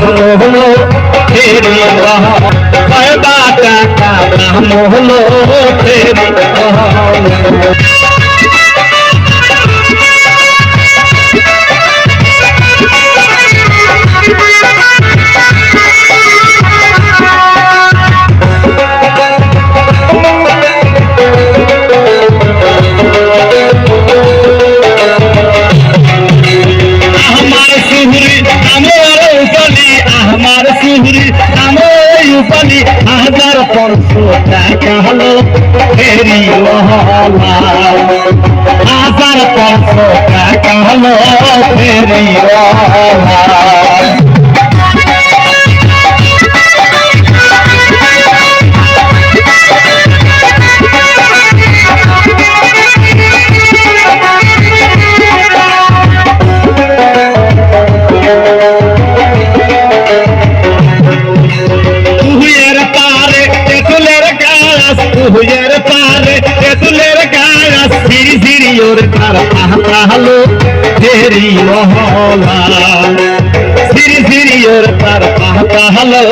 হলো ফের কয়টা টাকা হলো ফেরিওয়ালা পাঁচশো টাকা হলো হাজার পরশু টাকা হলো ফেরি গাছ তুহিয়ের পারে তেতুলের গাছ সিরি সিরি ওর তার পাহালো, ফেরি মহলা। সিরি সিরি ওর তার পাহালো